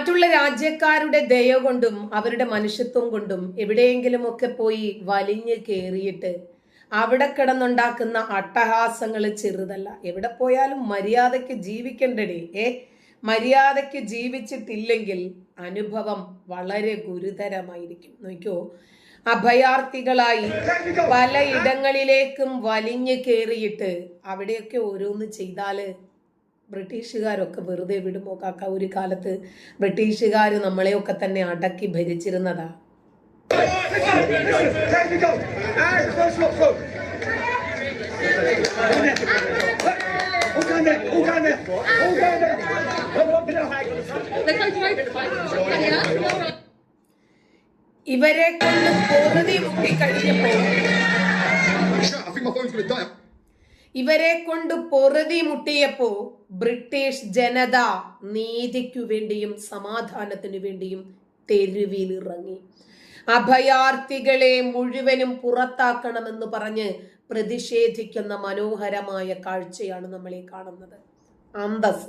മറ്റുള്ള രാജ്യക്കാരുടെ ദയ കൊണ്ടും അവരുടെ മനുഷ്യത്വം കൊണ്ടും എവിടെയെങ്കിലുമൊക്കെ പോയി വലിഞ്ഞു കയറിയിട്ട് അവിടെ കിടന്നുണ്ടാക്കുന്ന അട്ടഹാസങ്ങൾ ചെറുതല്ല. എവിടെ പോയാലും മര്യാദയ്ക്ക് ജീവിക്കണ്ടേ ഏ മര്യാദയ്ക്ക് ജീവിച്ചിട്ടില്ലെങ്കിൽ അനുഭവം വളരെ ഗുരുതരമായിരിക്കും. നോക്കിയോ അഭയാർത്ഥികളായി പലയിടങ്ങളിലേക്കും വലിഞ്ഞു കയറിയിട്ട് അവിടെയൊക്കെ ഓരോന്ന് ചെയ്താൽ ബ്രിട്ടീഷുകാരൊക്കെ വെറുതെ വിടുമോ? കാക്ക ഒരു കാലത്ത് ബ്രിട്ടീഷുകാർ നമ്മളെയൊക്കെ തന്നെ അടക്കി ഭരിച്ചിരുന്നതാ. ഇവരെ കൊണ്ട് കഴിഞ്ഞപ്പോ ഇവരെ കൊണ്ട് പൊറുതി മുട്ടിയപ്പോ ബ്രിട്ടീഷ് ജനത നീതിക്കു വേണ്ടിയും സമാധാനത്തിനു വേണ്ടിയും തെരുവിലിറങ്ങി. അഭയാർത്ഥികളെ മുഴുവനും പുറത്താക്കണമെന്ന് പറഞ്ഞ് പ്രതിഷേധിക്കുന്ന മനോഹരമായ കാഴ്ചയാണ് നമ്മളീ കാണുന്നത്. അന്തസ്